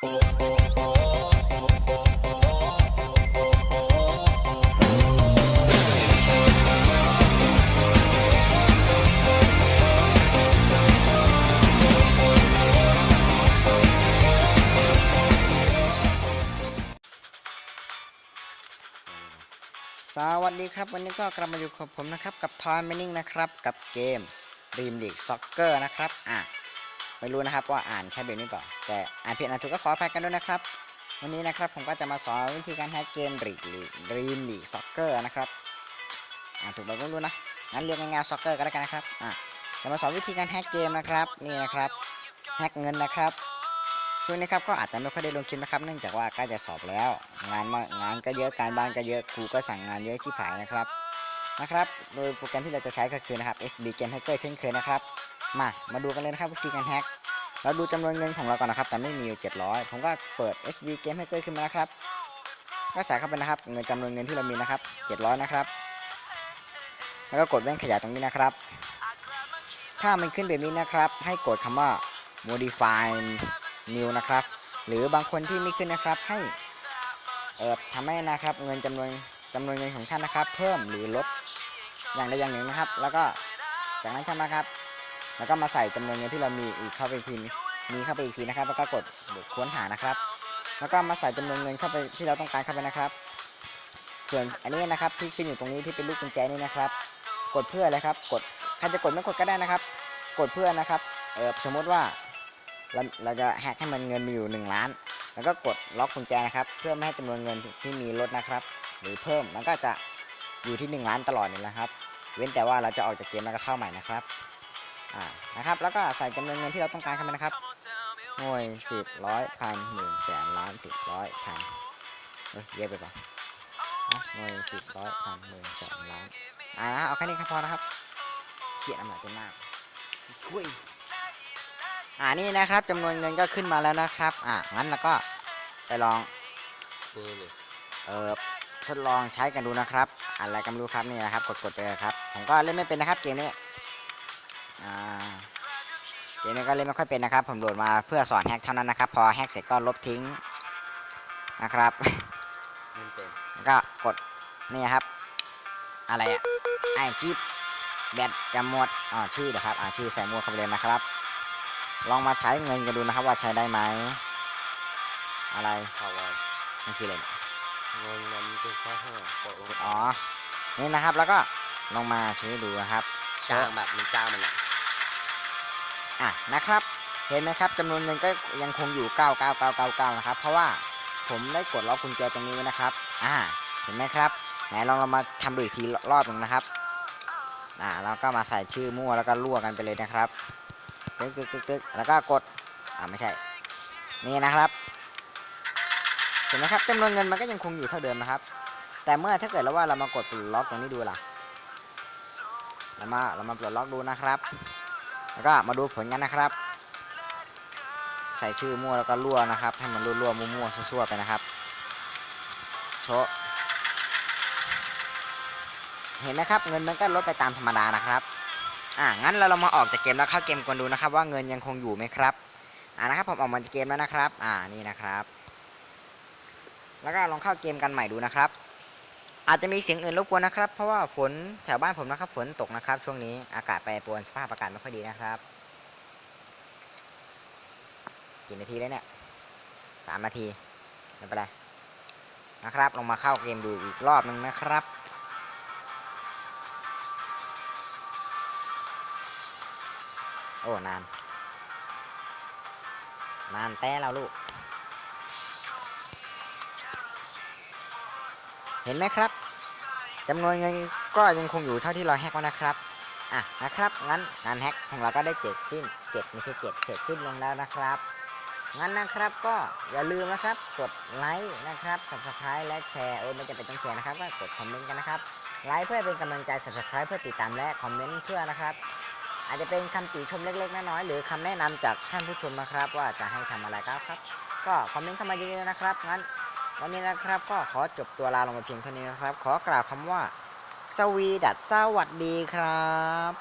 สวัสดีครับ วันนี้ก็กลับมาอยู่กับผมนะครับ กับทอยมินิ่งนะครับ กับเกมรีมลีกซ็อกเกอร์นะครับ อะ ไม่รู้นะครับว่าอ่านใช่แบบนี้เปล่าแต่อ่านผิดอ่านถูกก็ขออภัยกันด้วยนะครับ วันนี้นะครับผมก็จะมาสอนวิธีการแฮกเกมรีกลีรีมลีซ็อกเกอร์นะครับอ่านถูกแบบไม่รู้นะงั้นเรียกง่ายๆซ็อกเกอร์ก็แล้วกันนะครับอะจะมาสอนวิธีการแฮกเกมนะครับนี่นะครับแฮกเงินนะครับช่วงนี้ครับก็อาจจะไม่ค่อยได้ลงคลิปนะครับเนื่องจากว่าใกล้จะสอบแล้ว งานงานก็เยอะการบ้านก็เยอะครูก็สั่งงานเยอะชิบหายนะครับนะครับ โดยโปรแกรมที่เราจะใช้ก็คือนะครับ SB Game Hacker เช่นเคยนะครับ มา มาดูกันเลยนะครับวิธีการแฮกเราดูจำนวนเงินของเราก่อนนะครับ แต่ไม่มีอยู่700 ผมก็เปิด SB Game Hacker ขึ้นมานะครับ ก็ใส่เข้าไปนะครับ เงินจำนวนเงินที่เรามีนะครับ 700 นะครับ แล้วก็กดแว่นขยายตรงนี้นะครับ ถ้ามันขึ้นแบบนี้นะครับ ให้กดคำว่า modify new นะครับ หรือบางคนที่ไม่ขึ้นนะครับ ให้ เอ่อทำให้นะครับ เงินจำนวนจำนวนเงินของท่านนะครับ เพิ่มหรือลดอย่างใดอย่างหนึ่งนะครับ แล้วก็จากนั้นใช่ไหมครับ แล้วก็มาใส่จำนวนเงินที่เรามีอีกเข้าไปอีกทีมีเข้าไปอีกทีนะครับ แล้วก็กดค้นหานะครับ แล้วก็มาใส่จำนวนเงินเข้าไปที่เราต้องการเข้าไปนะครับ ส่วนอันนี้นะครับที่ขึ้นอยู่ตรงนี้ที่เป็นลูกกุญแจนี่นะครับ กดเพื่ออะไรครับ กดใครจะกดไม่กดก็ได้นะครับ กดเพื่อนะครับเออสมมติว่าเราเราจะแฮกให้มันเงินมีอยู่ 1 ล้าน แล้วก็กดล็อกกุญแจนะครับ เพื่อไม่ให้จำนวนเงินที่มีลดนะครับ หรือเพิ่มมันก็จะอยู่ที่ 1 ล้านตลอดนี่แหละครับ เว้นแต่ว่าเราจะออกจากเกมแล้วก็เข้าใหม่นะครับ อ่านะครับ แล้วก็ใส่จำนวนเงินที่เราต้องการเข้าไปนะครับหน่วยสิบร้อยพันหมื่นแสนล้านสิบร้อยพันเฮ้ยเยอะไปเปล่าอะหน่วยสิบร้อยพันหมื่นแสนล้านอ่าเอาแค่นี้ก็พอนะครับเขียนอำนาจเต็มหน้าคุยอ่านี่นะครับจำนวนเงินก็ขึ้นมาแล้วนะครับ อ่างั้นเราก็ไปลองเบอร์เลยเออทดลองใช้กันดูนะครับ อะไรก็ไม่รู้ครับนี่นะครับ กดๆไปเลยครับ ผมก็เล่นไม่เป็นนะครับเกมนี้ อ่าเกมนี้ก็เล่นไม่ค่อยเป็นนะครับ ผมโหลดมาเพื่อสอนแฮกเท่านั้นนะครับ พอแฮกเสร็จก็ลบทิ้งนะครับมันเป็นแล้วก็กดนี่ครับ อะไรอะไอจิ๊บแบตจะหมดอ่าชื่อนะครับอ่าชื่อใส่หมวกเข้าไปเลยนะครับ ลองมาใช้เงินกันดูนะครับว่าใช้ได้ไหมอะไรข่าววายมันคืออะไรเนี่ยเงินนั้นเป็นข้อห้าปล่อยโอนอ๋อนี่นะครับแล้วก็ลงมาชี้ดูนะครับ จ้างแบบมันจ้างมันอะอะนะครับ เห็นไหมครับจำนวนเงินก็ยังคงอยู่ 99999 นะครับ เพราะว่าผมได้กดล็อกกุญแจตรงนี้ไว้นะครับ อ่า เห็นไหมครับไหนลองเรามาทำดูอีกทีรอบหนึ่งนะครับ อ่าแล้วก็มาใส่ชื่อมั่วแล้วก็รั่วกันไปเลยนะครับตึ๊กตึ๊กตึ๊กตึ๊กแล้วก็กด อ่าไม่ใช่ นี่นะครับเห็นไหมครับจำนวนเงินมันก็ยังคงอยู่เท่าเดิมนะครับ แต่เมื่อถ้าเกิดแล้วว่าเรามากดปลดล็อกตรงนี้ดูล่ะ เรามาเรามาปลดล็อกดูนะครับ แล้วก็มาดูผลกันนะครับ ใส่ชื่อมั่วแล้วก็รั่วนะครับ ให้มันรั่วๆมั่วๆซั่วๆไปนะครับโชเห็นไหมครับเงินมันก็ลดไปตามธรรมดานะครับอ่างั้นเราเรามาออกจากเกมแล้วเข้าเกมกันดูนะครับ ว่าเงินยังคงอยู่ไหมครับอ่านะครับผมออกมาจากเกมแล้วนะครับ อ่านี่นะครับ แล้วก็ลองเข้าเกมกันใหม่ดูนะครับ อาจจะมีเสียงอื่นรบกวนนะครับ เพราะว่าฝนแถวบ้านผมนะครับ ฝนตกนะครับ ช่วงนี้อากาศแปรปรวนสภาพอากาศไม่ค่อยดีนะครับกี่นาทีแล้วเนี่ยสามนาทีไม่เป็นไรนะครับ ลงมาเข้าเกมดูอีกรอบหนึ่งนะครับโอ้นานนานแต่เราลูก เห็นไหมครับ จำนวนเงินก็ยังคงอยู่เท่าที่เราแฮกไว้นะครับ อะนะครับ งั้นงานแฮกของเราก็ได้เจ็ดสิ้นเจ็ดไม่ใช่เจ็ดเสร็จสิ้นลงแล้วนะครับ งั้นนะครับก็อย่าลืมนะครับ กดไลค์นะครับ subscribe และแชร์โอ้ไม่จำเป็นต้องแชร์นะครับก็กดคอมเมนต์กันนะครับไลค์เพื่อเป็นกำลังใจ subscribe เพื่อติดตามและคอมเมนต์เพื่อนะครับ อาจจะเป็นคำติชมเล็กๆน้อยๆหรือคำแนะนำจากท่านผู้ชมนะครับ ว่าจะให้ทำอะไรครับครับ ก็คอมเมนต์เข้ามาเยอะๆนะครับงั้น วันนี้นะครับ ก็ขอจบตัวลาลงมาเพียงเท่านี้นะครับ ขอกล่าวคำว่า สวีดัสสวัสดีครับ